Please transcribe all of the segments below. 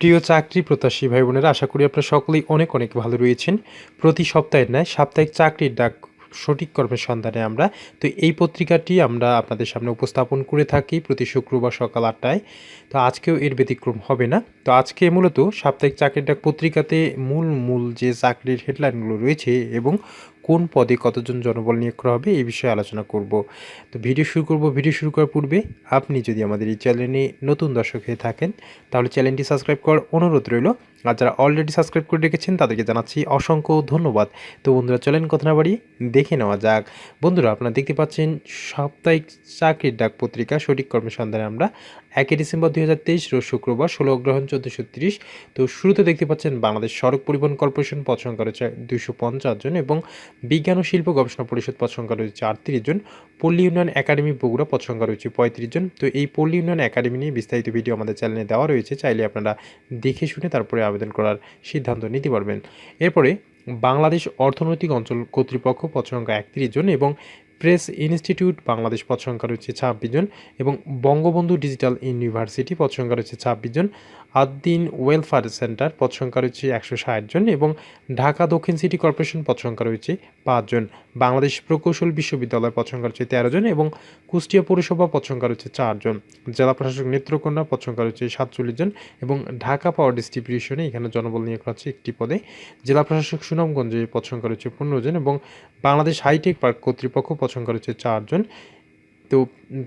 প্রিয় চাকরি প্রত্যাশী ভাই বোনেরা, আশা করি আপনারা সকলেই অনেক অনেক ভালো রয়েছেন। প্রতি সপ্তাহের ন্যায় সাপ্তাহিক চাকরির ডাক সঠিক কর্মের সন্ধানে আমরা। তো এই পত্রিকাটি আমরা আপনাদের সামনে উপস্থাপন করে থাকি প্রতি শুক্রবার সকাল আটটায়। তো আজকেও এর ব্যতিক্রম হবে না। তো আজকে মূলত সাপ্তাহিক চাকরির ডাক পত্রিকাতে মূল মূল যে চাকরির হেডলাইনগুলো রয়েছে এবং কোন পদে কতজন জনবল নিয়োগ করা হবে এই বিষয়ে আলোচনা করব। তো ভিডিও শুরু করব। ভিডিও শুরু করার পূর্বে আপনি যদি আমাদের এই চ্যানেলে নতুন দর্শক হয়ে থাকেন, তাহলে চ্যানেলটি সাবস্ক্রাইব করার অনুরোধ রইল। আর যারা অলরেডি সাবস্ক্রাইব করে রেখেছেন, তাদেরকে জানাচ্ছি অসংখ্য ধন্যবাদ। তো বন্ধুরা, চলেন কথা না বাড়িয়ে দেখে নেওয়া যাক। বন্ধুরা, আপনারা দেখতে পাচ্ছেন সাপ্তাহিক চাকরির ডাক পত্রিকা, সঠিক কর্মের সন্ধানে আমরা একই ডিসেম্বর দুই হাজার তেইশ রোজ শুক্রবার ষোলো অগ্রহণ চোদ্দোশো তিরিশ। তো শুরুতে দেখতে পাচ্ছেন বাংলাদেশ সড়ক পরিবহন কর্পোরেশন সংখ্যা রয়েছে দুশো পঞ্চাশ জন এবং বিজ্ঞান ও শিল্প গবেষণা পরিষদ পদ সংখ্যা রয়েছে আটত্রিশ জন। পল্লী উন্নয়ন একাডেমি বগুড়া পদ সংখ্যা রয়েছে পঁয়ত্রিশ জন। তো এই পল্লী উন্নয়ন একাডেমি নিয়ে বিস্তারিত ভিডিও আমাদের চ্যানেলে দেওয়া রয়েছে, চাইলে আপনারা দেখে শুনে তারপরে আবেদন করার সিদ্ধান্ত নিতে পারবেন। এরপরে বাংলাদেশ অর্থনৈতিক অঞ্চল কর্তৃপক্ষ সংখ্যা একত্রিশ জন এবং প্রেস ইনস্টিটিউট, বাংলাদেশ পদ সংখ্যা রয়েছে ছাব্বিশ জন এবং বঙ্গবন্ধু ডিজিটাল ইউনিভার্সিটি পদ সংখ্যা রয়েছে ছাব্বিশ জন। আদ্দিন ওয়েলফেয়ার সেন্টার পদ সংখ্যা রয়েছে একশো ষাট জন এবং ঢাকা দক্ষিণ সিটি কর্পোরেশন পদ সংখ্যা রয়েছে পাঁচজন বাংলাদেশ প্রকৌশল বিশ্ববিদ্যালয় পদ সংখ্যা রয়েছে তেরো জন এবং কুষ্টিয়া পৌরসভা পদ সংখ্যা রয়েছে চারজন জেলা প্রশাসক নেত্রকোনা পদ সংখ্যা রয়েছে সাতচল্লিশ জন এবং ঢাকা পাওয়ার ডিস্ট্রিবিউশনে এখানে জনবল নিয়োগ করা হচ্ছে একটি পদে। জেলা প্রশাসক সুনামগঞ্জে পদ সংখ্যা রয়েছে পনেরো জন এবং বাংলাদেশ হাইটেক পার্ক কর্তৃপক্ষ পদ সংখ্যা রয়েছে চারজন। তো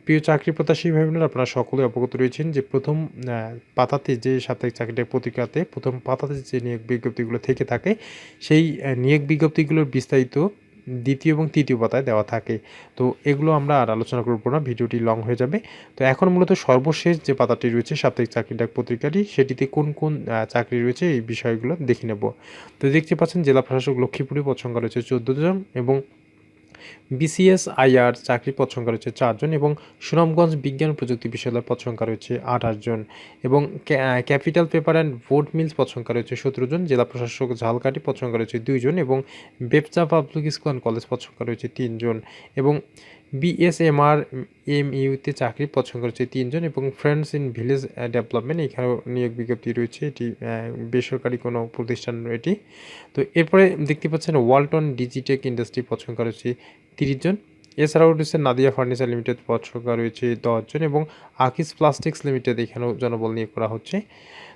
প্রিয় চাকরি প্রত্যাশী ভাই বোনেরা, আপনারা সকলে অবগত রয়েছেন যে প্রথম পাতাতে যে সাপ্তাহিক চাকরিটা পত্রিকাতে প্রথম পাতাতে যে নিয়োগ বিজ্ঞপ্তিগুলো থেকে থাকে, সেই নিয়োগ বিজ্ঞপ্তিগুলোর বিস্তারিত দ্বিতীয় এবং তৃতীয় পাতায় দেওয়া থাকে। তো এগুলো আমরা আর আলোচনা করব না, ভিডিওটি লং হয়ে যাবে। তো এখন মূলত সর্বশেষ যে পাতাটি রয়েছে, সাপ্তাহিক চাকরি ডাক পত্রিকাটি সেটিতে কোন কোন চাকরি রয়েছে এই বিষয়গুলো দেখে নেব। তো দেখতে পাচ্ছেন, জেলা প্রশাসক লক্ষ্মীপুরে সংখ্যা রয়েছে চোদ্দ জন এবং বিসিএস, আইআর চাকরি পদ সংখ্যা রয়েছে চারজন এবং সুনামগঞ্জ বিজ্ঞান প্রযুক্তি বিশ্ববিদ্যালয় পদ সংখ্যা রয়েছে আঠাশ জন এবং ক্যাপিটাল পেপার অ্যান্ড ভোট মিলস পদ সংখ্যা রয়েছে সতেরো জন, জেলা প্রশাসক ঝালকাটি পদ সংখ্যা রয়েছে দুইজন এবং BEPZA public school and college পদ সংখ্যা রয়েছে তিনজন এবং বিএসএমআর এম ইউতে চাকরি পছন্দ করেছে তিনজন এবং ফ্রেন্ডস ইন ভিলেজ ডেভেলপমেন্ট এখানেও নিয়োগ বিজ্ঞপ্তি রয়েছে। এটি বেসরকারি কোনো প্রতিষ্ঠান এটি। তো এরপরে দেখতে পাচ্ছেন ওয়ালটন ডিজিটেক ইন্ডাস্ট্রি পছন্দ করেছে তিরিশ জন। এছাড়াও রয়েছে নাদিয়া ফার্নিচার লিমিটেড পদ রয়েছে দশজন এবং আকিস প্লাস্টিক্স লিমিটেড এখানেও জনবল নিয়োগ করা হচ্ছে।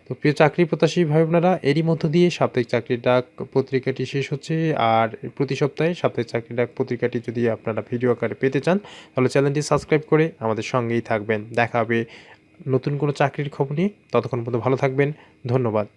তো প্রিয় চাকরি প্রত্যাশী ভাই বোনেরা এরই মধ্য দিয়ে সাপ্তাহিক চাকরির ডাক পত্রিকাটি শেষ হচ্ছে আর প্রতি সপ্তাহে সাপ্তাহিক চাকরির ডাক পত্রিকাটি যদি আপনারা ভিডিও আকারে পেতে চান, তাহলে চ্যানেলটি সাবস্ক্রাইব করে আমাদের সঙ্গেই থাকবেন। দেখা হবে নতুন কোনো চাকরির খবর নিয়ে। ততক্ষণ পর্যন্ত ভালো থাকবেন। ধন্যবাদ।